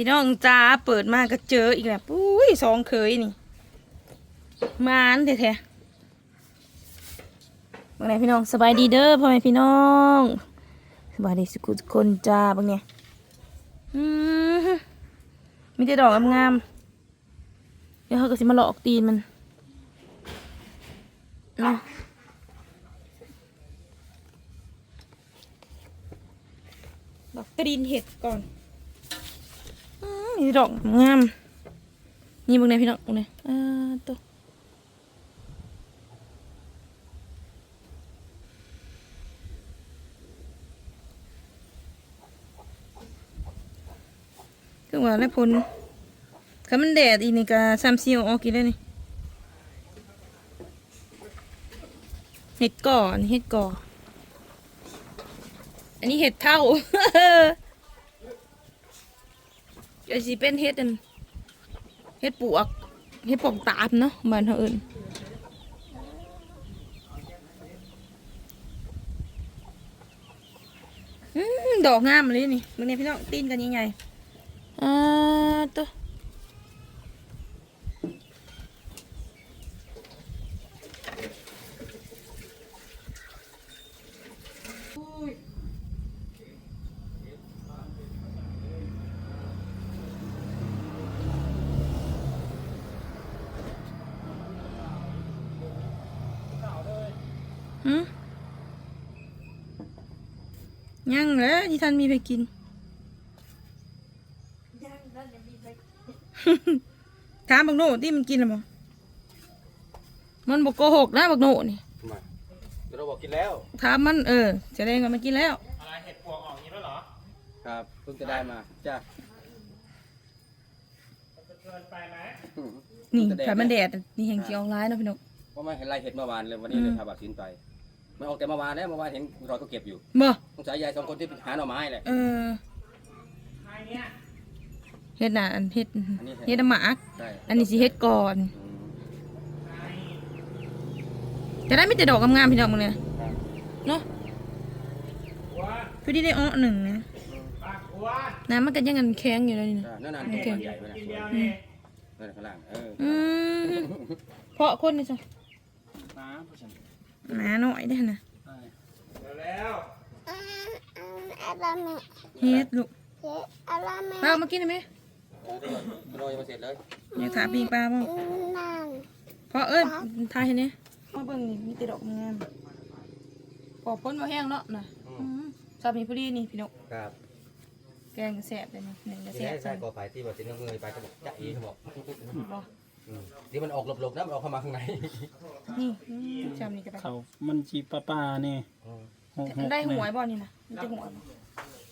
พี่น้องจ้าเปิดมาก็เจออีกแล้วปุ้ยสองเคยนี่มานแท้ๆบางไหนพี่น้องสบายดีเด้อพ่อแม่พี่น้องสบายดีสุขุทุกคนจ้าบางเนี่ยมมีแต่ดอกงามๆเดี๋ยวเขาก็สิมาหลอกตีนมันเนาะดอกตีนเห็ดก่อน อืมมีดอกงาม นี่เบึงไหนพี่น้องเบึงไหนอ่าตัวคือว่าแล้วพลคันมันแดดอีนี่ก็ซ้ำซีเอออกกินได้นี่เห็ดก่อนเห็ดก่อ อันนี้เห็ดเท่า เดี๋ยวสิเป็นเฮ็ดอันเฮ็ดปวกเฮ็ดปวกตาบเนาะบ้านเขาเอิ้นดอกงามเลยนี่มึงเนี่ยพี่น้องตีนกันยังไงอ่าตัว ยังแล้วที่ท่านมีไปกินถามบักโน่ที่มันกินหรือเปล่ามันบอกโกหกนะบักโน่นี่มาเดี๋ยวเราบอกกินแล้วถามมันเออจะได้กันมันกินแล้วอะไรเห็ดปวกออกอย่างนี้แล้วเหรอครับเพิ่งจะได้มาจ้าเกินไปไหมนี่ถ้ามันแดดนี่แห่งสีออนไลน์เนาะพี่นกเพราะไม่เห็นไรเห็ดเมื่อวานเลยวันนี้เลยพาบัตรสินไป มันออกแต่เมื่อวานแล้วเมื่อวานเห็นรอยก็เก็บอยู่บ่สงสัยยายสองคนที่หาหน่อไม้แหละเออใครเนี่ยเฮ็ดน่ะอันเฮ็ดอันนี้เฮ็ดน้ำหมากใช่อันนี้สิเฮ็ดก่อนอืมใครจะได้ไม่แต่ดอกงามๆพี่น้องมึงเนี่ยครับเนาะอ้วนพี่ที่ได้อ้อหนึ่งนะปากอ้วนน้ำมันก็ยังกันแข็งอยู่เลยนี่นะ ใช่นั่นน่ะโอเคใหญ่ไปนะกินสวยเดียวนี่นั่นข้างล่างเอออืมเพราะคนนี่จ้ะน้ำผู้ชม หมาหน่อยได้อนะแล้วเฮ็ดลูกอะไรแม่ป้าเอามากินได้ไหมโรยมาเสร็จเลยอยากถามปีงปลาบ้างนั่นเพราะเอ้ยทายเห็นไหมมาเบิ่งนี่มีแต่ดอกงามพอพ้นมาแห้งเนาะน่ะอืมชอบมีพอดีนี่พี่นกครับแกงแสบเลยนี่หนึ่งก็ที่แสบให้ใส่กอไผ่ที่บอกสินเงยไปเขาบอกจะอีเขาบอก บ่อืมที่มันออกหลบๆนะมันออกเข้ามาข้างในนี่อืมจำนี่ก็ได้เขามันจีปลาปลาเนี่ยอืมหกหกได้หวยบ่นี่นะมันจะหวยบ่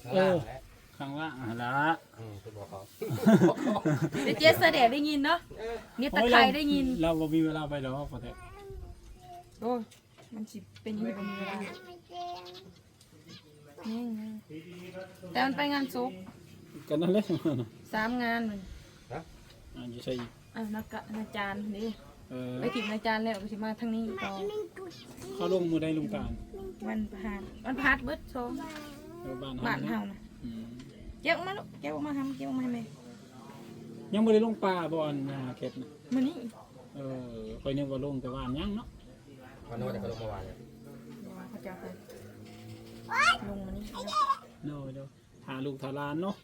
ข้างล่างแหละข้างล่างอะละอืมคุณบอกเขาเดี๋ยวเจ๊เสด็จได้ยินเนาะนี่ตะไคร้ได้ยิน เราบ่มีเวลาไปดอกพอแต่โอ้ยมันสิเป็นอยังไงบ่มีเวลาไม่เก่งนี่ไงแต่มันไปงานซุกกันนั่นแหละสามงานมัน อ่าอยู่ใช่อ่ะนักกะนาจารย์นี่เออไปถิ่มนาจารย์แล้วก็สิมาทางนี้ต่อเขาลงมือได้ลงตาลวันพาดวันพาดเบิดโชว์เออบ้านบ้านเฮาเฮานะนะอืมเก็บออกมาลูกเก็บออกมาทำเก็บออกมาให้แม่ยังบ่ได้ลงปลาบ่อนนาเก็ดนะมื้อนี้เออคอยนึกว่าลงแต่ว่ายังเนาะวันนู้นแต่เขาลงเมื่อวานเลยเขาจะไปลงมานี่เนาะเดี๋ยวหาลูกทาหลานเนาะ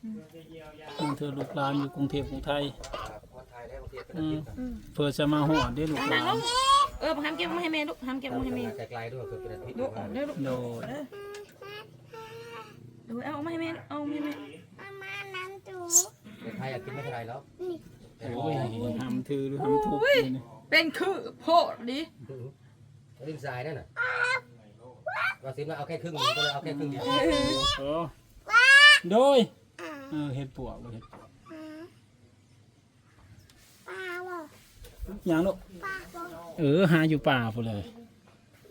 อืมเธอลูกหลานอยู่กรุงเทพกรุงไทยครับวัน ไทยได้บางทีเป็นอือาทิมตย์นะอืมเพื่อจะมาหอดได้ลูกหนั่ลางนลงเออห้ามเก็บออกมาให้แม่ลูกห้ามเก็บออกมาให้แม่ไกลๆด้วยคือเป็นอาทิตย์ลูกออกเด้อลูกโดดเด้อเดี๋ยวเอาออกมาให้แม่เอาออกมาให้แม่อามานั่นจูในไทยอยากกินไม่เท่าไรแล้วโอ้ยหำถือหรือหำทุบอยู่นี่เป็นคือโพดดิลิ้นทรายนั่นน่ะว่าซิมว่าเอาแค่ครึ่งหนึงก็เลยเอาแค่ครึ่งเดียวเออโดยเออเห็ดปวกบ่เห็ดปวก ปลาบ่ ยังลูกปลาบ่เออหาอยู่ป่าพุ่นเลย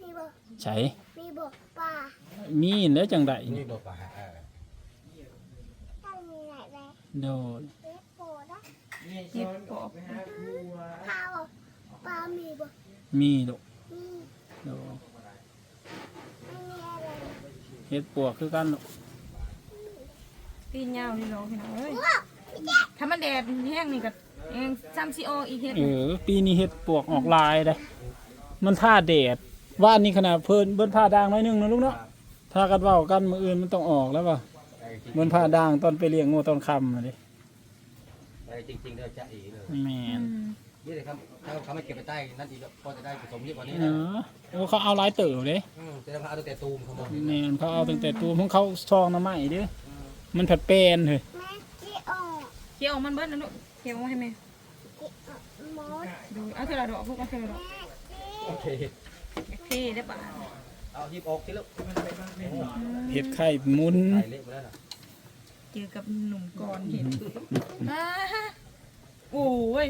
มีบ่ใช่มีบ่ปลามีแล้วจังไดนี่โดดป่าเออต้องมีไหนเลยโดดเล็กโปนะเห็ดปอกปลาบ่ปลามีบ่มีลูกมีโดดไม่มีอะไรเห็ดปวกคือกันลูกตีนยาวนี่เนาะพี่น้องเอ้ยว้าวมีถ้ามันแดดแห้งนี่ก็ เองซ้ำซีโออีกเฮ็ดเออ ปีนี้เฮ็ดปวกออกลายได้ มันท่าแดดว่านนี้ขนาดเพิ่นเบิ่นผ้าด่างน้อยหนึงนะลูกเนาะถ้ากันเว้ากันมื้ออื่นมันต้องออกแล้วป่ะไปจริงเบิ่นผ้าด่างตอนไปเลี้ยงงูตอนค่ำน่ะดิไปจริงๆเลยจะอีเลยแม่นนี่เลยครับถ้าเขาไม่เก็บไปใต้นั่นอีกก็จะได้ผสมเยอะกว่านี้เอนะอโอ้เขาเอาหลายเติบเด้มจะได้มาเอาตั้งแต่ตูมเขาบอกแม่นเขาเอาตั้งแต่ตัวของเขาซองน้ำไม้เด้มันผัดแปลนเฮ้ยแม่ที่ออกเคี่ยวมันเบิดนะลูก เคี่ยวมาให้แม่ที่ออกมดดูเอาเท่าละดอกพวกเอาเท่าละดอกโอเคโอเคได้ป่ะเอาหยิบออกทีละเห็ดไข่หมุนใส่เละไปแล้วนะเจอกับหนุ่มกรเห็นอ่าฮะโอ้ย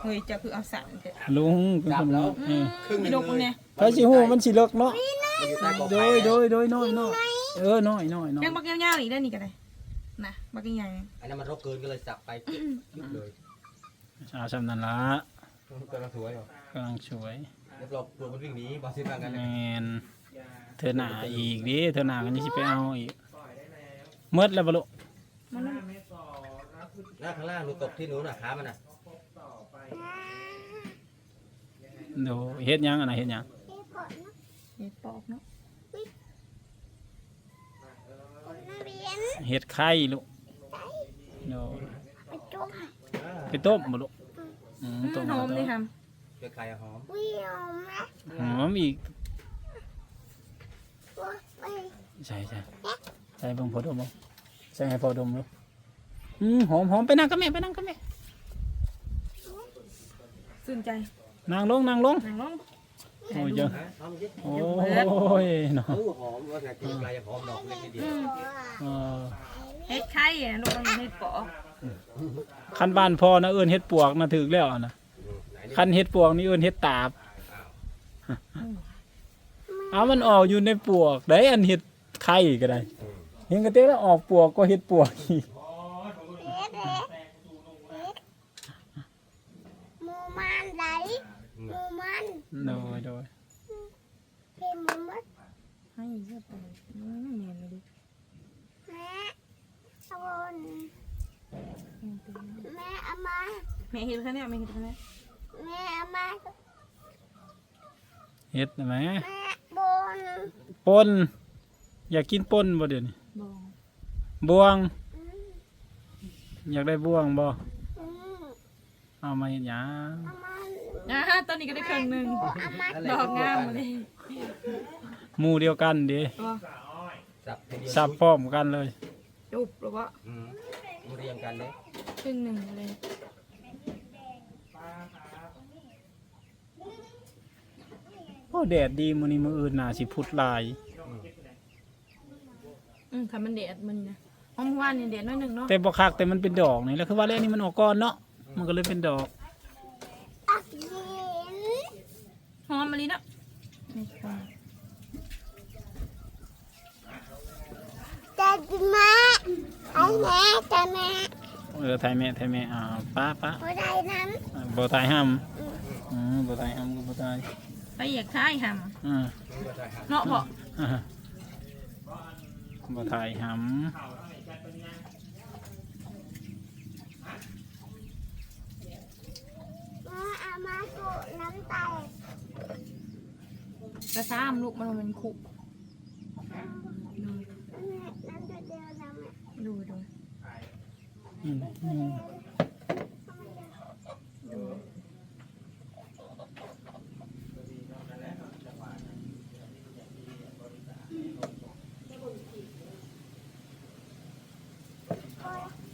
เฮ้ยจะคือเอาสั่นเถอะลุงเป็นคนลุกเออครึ่งหนึพี่งดกมันเลเนี่ยยพระสิฮู้มันสิเลิกเนาะ มันอยู่ใต้กอโดไผ่ยโดยโดยน้อยน้อยเออน้อยน้อยน้อยยังบักยาวๆอีกได้นี่ก็ได้ นะบักใหญ่อันนั้นมันรกเกินก็เลยสับไปยึดเลยเอาสำนั้นละกำลังสวยอยู่กำลังสวยเดี๋ยวเราปลูกมันวิ่งหนีบาซิลมากันแมนะนเธอหน้าอีกดิเธอหน้ากันยังสิไปเอาอีกเมดแล้วบ่ลูกมันนั่นหน้าข้างล่างหนูตกที่หนูน่ะขามันน่ะเดี๋ยวเฮ็ดหยังอันน่ะเฮ็ดหยังที่ปอดนะเห็ดปอกเนาะ คนนัก เรียนเฮ็ดไข่ลูกเดี๋ยวไปจุ๊บไปต้มบ่ลูกอืมอืต้มมหอมเลยค่ะเกลือไข่อะหอมวิ่งนะหอมอีกว่าไปใช่ใช่ใส่เบิ่งพอดมบ่ใส่ให้พอดมลูกอืมหอมหอมไปนั่งกับแม่ไปนั่งกับแม่สื่นใจนั่งลงนั่งลงนางลง โอ้ยเยอะฮะหอมยิบโอ้ยเนาะเออหอมว่าไงกินไก่หอมดอกเล็กนิดเดียวอืมเออเฮ็ดไข่อะลูกมันเฮ็ดปอกคันบ้านพ่อนะเอิ้นเฮ็ดปวกนะถึกแล้วนะอืมไหนนี่คันเฮ็ดปวกนี่เอิ้นเฮ็ดตาบเอามันออกอยู่ในปวกได้อันเฮ็ดไข่ก็ได้อืมเห็นกระเตแล้วออกปวกก็เฮ็ดปวกอีก เด็ดเด็ดหมูมันไหล อืม หมูมัน โดยโดยพี่หมูมัดให้เยอะไปอืมเนียนเลยดิแม่ตะวันแม่เอามาแม่เห็ดแค่เนี้ยแม่เห็ดแค่เนี้ยแม่เอามาเฮ็ดได้ไหมแม่บนปนอยากกินปนบ่เดี๋ยวนี้บอกบวงอืมอยากได้บวงบ่อืมเอามาเฮ็ดหยังเอามา อ่าฮะตอนนี้ก็ได้ครึ่งหนึ่งเอามานั่นแหละดอกงามมาเลยหมู่เดียวกันเด้บอกสับทีเดียวสับพร้อมกันเลย จุบหรือว่าอืมเรียงกันเลยครึ่งหนึ่งเลยโอ้แดดดีมื้อนี้มื้ออื่นน่าสิพุดหลาย อืมคันมันแดดมันนะห้องว่านเนี่ยแดดน้อยหนึ่งเนาะแต่บ่คักแต่มันเป็นดอกนี่แล้วคือว่าแล้วนี่มันออกก่อนเนาะมันก็เลยเป็นดอก อักเย็น หอ มมาลีเนาะนี่ค่ะจะกินมาไอ้แม่จะแม่เออไทยแม่ไทยแม่อ่าป้าป้าผู้ใดนั้นอ่าบ่ตายห้ามอืมบ่ตายห้ามก็บ่ตายไปอยากท้ายหอ่าำเนาะพออ่าบ่ตายห้ามแม่เอามาสุน้ำแตก กระซ้ำลูกมันมันขุแม่น้ำจะเดียวน้ำดูดูอืมอืม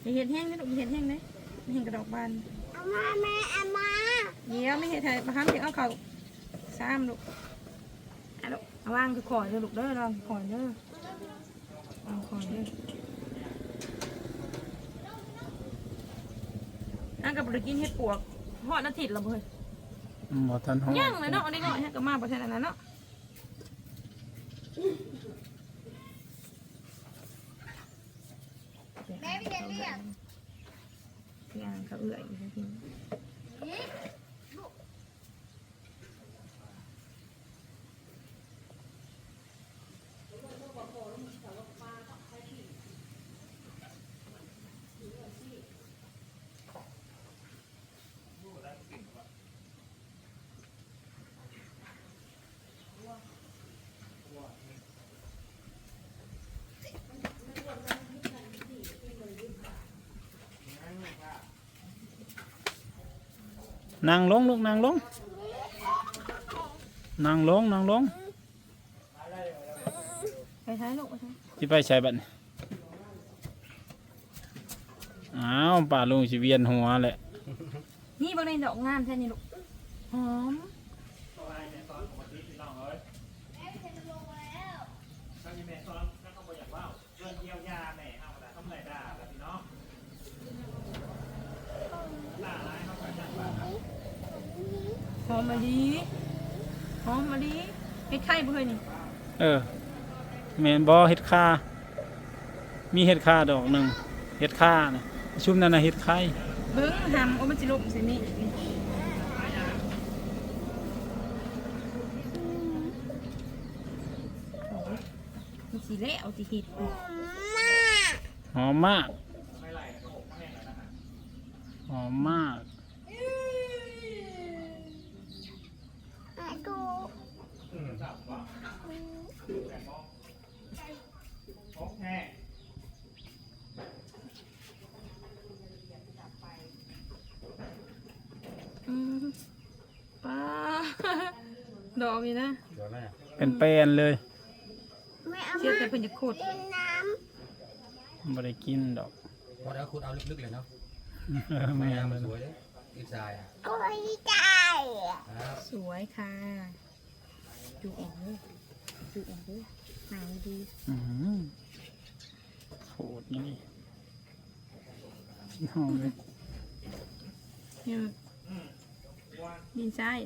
อย่าเห็ดแห้งนะลูกอย่าเห็ดแห้งนะไม่เห็นกระดอกบานเอามาแม่เอามาเดี๋ยวไม่เห็ดไทยมาห้ามเดี๋ยวเอาเขาซ้ำลูกอะลูก เอาวางคือขอยเด้อลูกเด้อลองขอยเด้อเอาขอยเด้ออันกับบริกินเห็ดปวกหอดนาทีละเบ้ยบ่ทันฮ้องย่างเลยเนาะอันนี้เนาะให้ก็มาประเทศนั้นเนาะแม่ไม่ได้เรียกย่างเขาเอื่อยอยู่จริง นั่งลงลูกนั่งลงนั่งลงนั่งลงไปท้ายลูกไปท้ายที่ไปใช้บัตรอ้าวป่าลุงสิเวียนหัวแหละ นี่บางในดอกงามแท้นี่ลูก หอม หอมมะลิหอมมะลิเฮ็ดไข่บ่เคยนี่เออแมนบอเฮ็ดค่ามีเฮ็ดค่าดอกหนึ่งเฮ็ดค่านะชุมนั่นนะเฮ็ดไข่เบิ้งหำโอ้มันสิลมใส่นี่โอ้ยมันสิแล้วสิเฮ็ดหอมมากหอมมาก ดูอืมป้าดอกนี่นะสวยไหมน่ะเป็นแปลนเลยไม่เอาเชื่อมาแต่เพิ่นจะขุดกินน้บ่ได้กินดอกพอแล้วคุณเอาลึกๆเลยเนาะเออไม่แม่เอานมันเลยสวยเลยดินทรายอะำก็ไม่ได้ ครับสวยค่ะดูออกเลยดูออกเลยหนังดีอื้อหือโคตรนี่หอมเลยเนี่ยดินทราย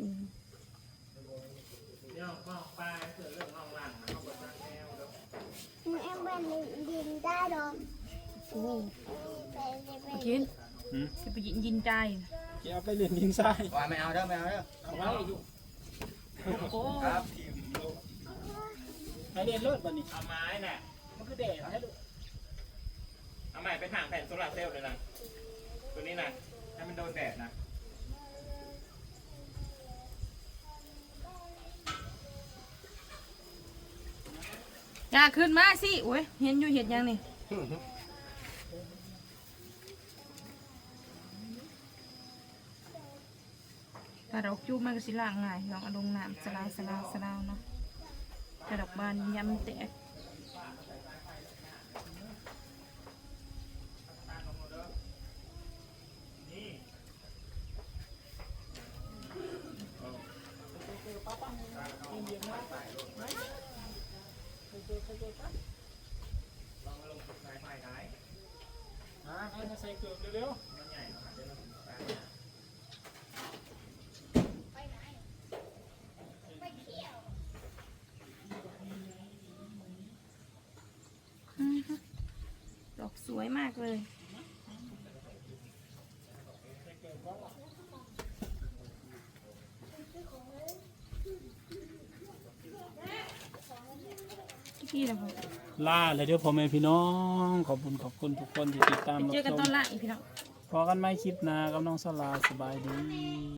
ไม่เอาไปดินได้หรอกโอ้ไปไปไปมากิน จะไปยินยินใจจะเอาไปเล่นดินทรายว่าไม่เอาเด้อไม่เอาเด้อเอาไว้อยู่โอ้ครับไปเล่นรถบัดนี้เอาไม้น่ะมันคือแดดให้ลูกเอาใหม่ไปถางแผ่นโซลาร์เซลล์เลยนะตัวนี้นะให้มันโดนแดดนะอยากขึ้นมาสิโอ้ยเห็นอยู่เห็ดยังนี่ ปลาดอกจูบมันก็สิล่างง่ายลองเอาลงน้ำสลาวสลาวสลาวเนาะแต่ดอกบานยำแตกอ่าให้มาใส่เกือบเร็วอือฮึดอก สวยมากเลย พี่นะพ่อๆล่าเลยเด้อพ่อแม่พี่น้อง ขอบคุณขอบคุณทุกคนที่ติดตามไปรับเจอกันชตอนมล่างอีกพี่น้อง พอกันไหมคลิปหน้ากับน้องสลาสบายดี